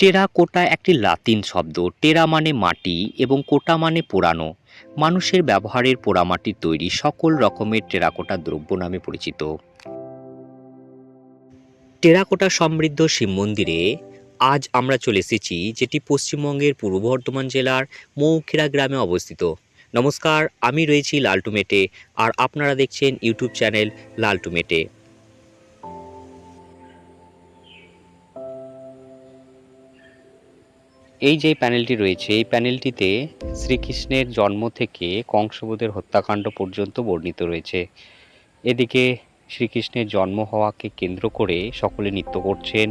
Terracotta একটি লাতিন শব্দ। টেরা মানে মাটি এবং কোটা মানে পোড়ানো। মানুষের ব্যবহারের পোড়ামাটির তৈরি সকল রকমের টেরাকোটা দ্রব্য নামে পরিচিত। টেরাকোটা সমৃদ্ধ শিব মন্দিরে আজ আমরা চলে এসেছি, যেটি পশ্চিমবঙ্গের পূর্ব বর্ধমান জেলার মৌখিরা গ্রামে অবস্থিত। নমস্কার, আমি রয়েছি লালটুমেটে আর আপনারা দেখছেন ইউটিউব চ্যানেল লালটুমেটে এই যে প্যানেলটি রয়েছে, এই প্যানেলটিতে শ্রীকৃষ্ণের জন্ম থেকে কংসবোধের হত্যাকাণ্ড পর্যন্ত বর্ণিত রয়েছে। এদিকে শ্রীকৃষ্ণের জন্ম হওয়াকে কেন্দ্র করে সকলে নৃত্য করছেন।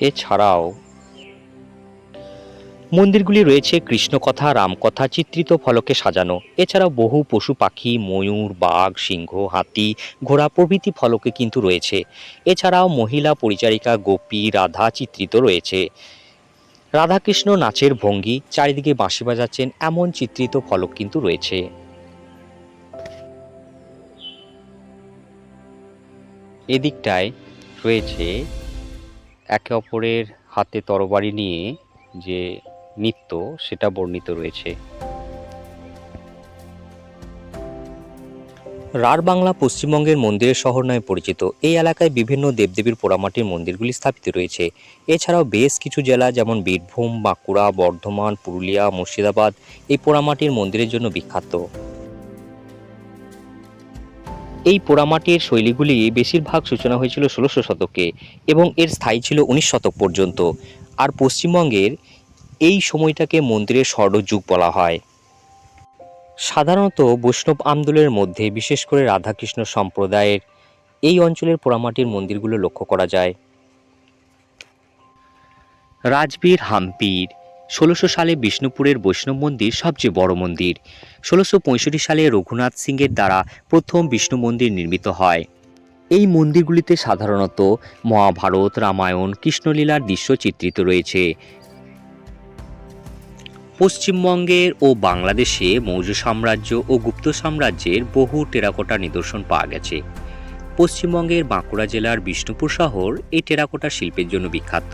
এছাড়াও মন্দিরগুলি রয়েছে কৃষ্ণকথা, রামকথা, চিত্রিত ফলকে সাজানো। এছাড়াও বহু পশু পাখি, ময়ূর, বাঘ, সিংহ, হাতি, ঘোড়া প্রভৃতি ফলকে কিন্তু রয়েছে। এছাড়াও মহিলা পরিচারিকা গোপী, রাধা চিত্রিত রয়েছে। রাধাকৃষ্ণ নাচের ভঙ্গি, চারিদিকে বাঁশি বাজাচ্ছেন, এমন চিত্রিত ফলক কিন্তু রয়েছে। এদিকটায় রয়েছে একে অপরের হাতে তরবারি নিয়ে যে নৃত্য, সেটা বর্ণিত রয়েছে। রার বাংলা পশ্চিমবঙ্গের মন্দিরের শহর নামে পরিচিত এই এলাকায় বিভিন্ন দেবদেবীর পোড়ামাটির মন্দিরগুলি স্থাপিত রয়েছে। এছাড়াও বেশ কিছু জেলা যেমন বীরভূম, বাঁকুড়া, বর্ধমান, পুরুলিয়া, মুর্শিদাবাদ এই পোড়ামাটির মন্দিরের জন্য বিখ্যাত। এই পোড়ামাটির শৈলীগুলি বেশিরভাগ সূচনা হয়েছিল ষোলোশো শতকে এবং এর স্থায়ী ছিল উনিশ শতক পর্যন্ত। আর পশ্চিমবঙ্গের এই সময়টাকে মন্দিরের স্বর্ণযুগ বলা হয়। সাধারণত বৈষ্ণব আন্দোলনের মধ্যে, বিশেষ করে রাধাকৃষ্ণ সম্প্রদায়ের, এই অঞ্চলের পোড়ামাটির মন্দিরগুলো লক্ষ্য করা যায়। রাজবীর হাম্পির, ষোলোশো সালে বিষ্ণুপুরের বৈষ্ণব মন্দির সবচেয়ে বড় মন্দির। ষোলোশো পঁয়ষট্টি সালে রঘুনাথ সিংয়ের দ্বারা প্রথম বিষ্ণু মন্দির নির্মিত হয়। এই মন্দিরগুলিতে সাধারণত মহাভারত, রামায়ণ, কৃষ্ণলীলার দৃশ্য চিত্রিত রয়েছে। পশ্চিমবঙ্গের ও বাংলাদেশে মৌর্য সাম্রাজ্য ও গুপ্ত সাম্রাজ্যের বহু টেরাকোটা নিদর্শন পাওয়া গেছে। পশ্চিমবঙ্গের বাঁকুড়া জেলার বিষ্ণুপুর শহর এই টেরাকোটা শিল্পের জন্য বিখ্যাত।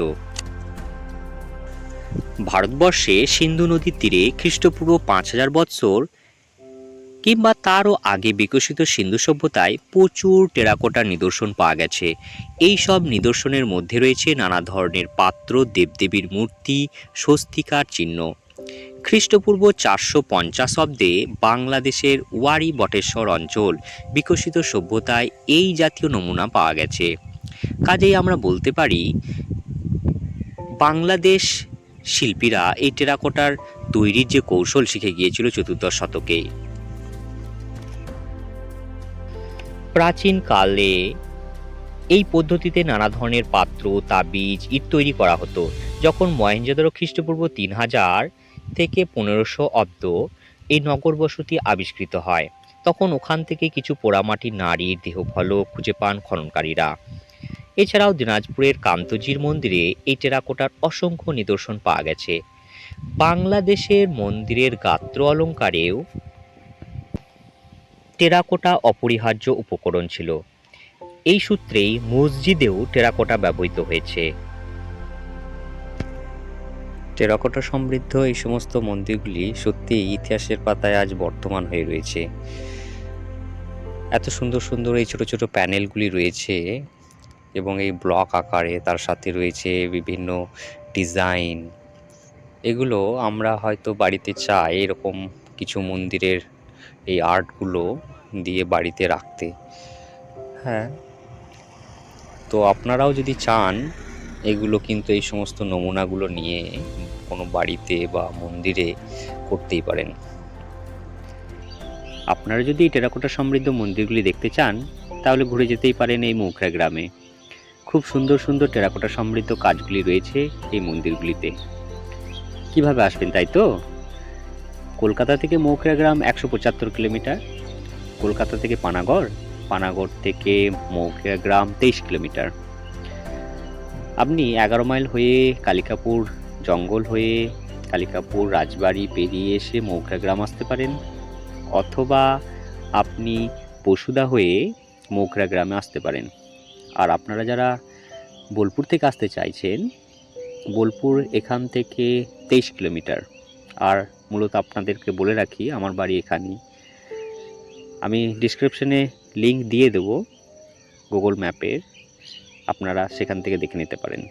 ভারতবর্ষে সিন্ধু নদীর তীরে খ্রিস্টপূর্ব পাঁচ হাজার বৎসর কিংবা তারও আগে বিকশিত সিন্ধু সভ্যতায় প্রচুর টেরাকোটার নিদর্শন পাওয়া গেছে। এই সব নিদর্শনের মধ্যে রয়েছে নানা ধরনের পাত্র, দেবদেবীর মূর্তি, স্বস্তিকার চিহ্ন। খ্রিস্টপূর্ব চারশো পঞ্চাশ অব্দে বাংলাদেশের ওয়ারি বটেশ্বর অঞ্চল বিকশিত সভ্যতায় এই জাতীয় নমুনা পাওয়া গেছে। কাজেই আমরা বলতে পারি, বাংলাদেশ শিল্পীরা এই টেরাকোটার তৈরির যে কৌশল শিখে গিয়েছিল চতুর্দশ শতকে। প্রাচীনকালে এই পদ্ধতিতে নানা ধরনের পাত্র, তাবিজ, ইট তৈরি করা হতো। যখন মহেঞ্জোদারো খ্রিস্টপূর্ব তিন হাজার থেকে পনেরোশো অব্দ এই নগর বসতি আবিষ্কৃত হয়। তখন ওখান থেকে কিছু পোড়ামাটির নারীর দেহফলক খুঁজে পান খননকারীরা। এছাড়াও দিনাজপুরের কান্তজির মন্দিরে এই টেরাকোটার অসংখ্য নিদর্শন পাওয়া গেছে। বাংলাদেশের মন্দিরের গাত্র অলঙ্কারেও টেরাকোটা অপরিহার্য উপকরণ ছিল। এই সূত্রেই মসজিদেও টেরাকোটা ব্যবহৃত হয়েছে। টেরাকোটা সমৃদ্ধ এই সমস্ত মন্দিরগুলি সত্যি ইতিহাসের পাতায় আজ বর্তমান হয়ে রয়েছে। এত সুন্দর সুন্দর এই ছোট ছোট প্যানেলগুলি রয়েছে এবং এই ব্লক আকারে তার সাথে রয়েছে বিভিন্ন ডিজাইন। এগুলো আমরা হয়তো বাড়িতে চাই এরকম কিছু মন্দিরের এই আর্টগুলো দিয়ে বাড়িতে রাখতে। হ্যাঁ। তো আপনারাও যদি চান, এগুলো কিন্তু এই সমস্ত নমুনাগুলো নিয়ে কোনো বাড়িতে বা মন্দিরে করতেই পারেন। আপনারা যদি টেরাকোটা সমৃদ্ধ মন্দিরগুলি দেখতে চান, তাহলে ঘুরে যেতেই পারেন এই মৌখরা গ্রামে। খুব সুন্দর সুন্দর টেরাকোটা সমৃদ্ধ কাজগুলি রয়েছে এই মন্দিরগুলিতে। কীভাবে আসবেন তাই তো? কলকাতা থেকে মৌখরা গ্রাম একশো পঁচাত্তর কিলোমিটার, কলকাতা থেকে পানাগড় পানাগড় থেকে মৌখিয়া গ্রাম তেইশ কিলোমিটার। আপনি এগারো মাইল হয়ে কালিকাপুর জঙ্গল হয়ে কালিকাপুর, রাজবাড়ি পেরিয়ে এসে মৌখা গ্রাম আসতে পারেন। অথবা আপনি পশুদা হয়ে মৌখরা গ্রামে আসতে পারেন। আর আপনারা যারা বোলপুর থেকে আসতে চাইছেন, বোলপুর এখান থেকে তেইশ কিলোমিটার। আর মূলত আপনাদেরকে বলে রাখি, আমার বাড়ি এখানেই। আমি ডিসক্রিপশনে লিংক দিয়ে দেবো গুগল ম্যাপের, আপনারা সেখান থেকে দেখে নিতে পারেন।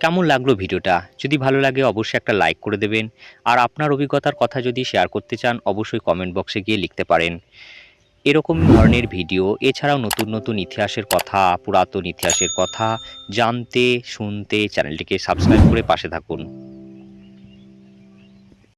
কেমন লাগল ভিডিওটা? যদি ভালো লাগে অবশ্যই একটা লাইক করে দেবেন। আর আপনার অভিজ্ঞতার কথা যদি শেয়ার করতে চান, অবশ্যই কমেন্ট বক্সে গিয়ে লিখতে পারেন। এরকম ধরনের ভিডিও এছাড়াও নতুন নতুন ইতিহাসের কথা, পুরাতন ইতিহাসের কথা জানতে, শুনতে চ্যানেলটিকে সাবস্ক্রাইব করে পাশে থাকুন।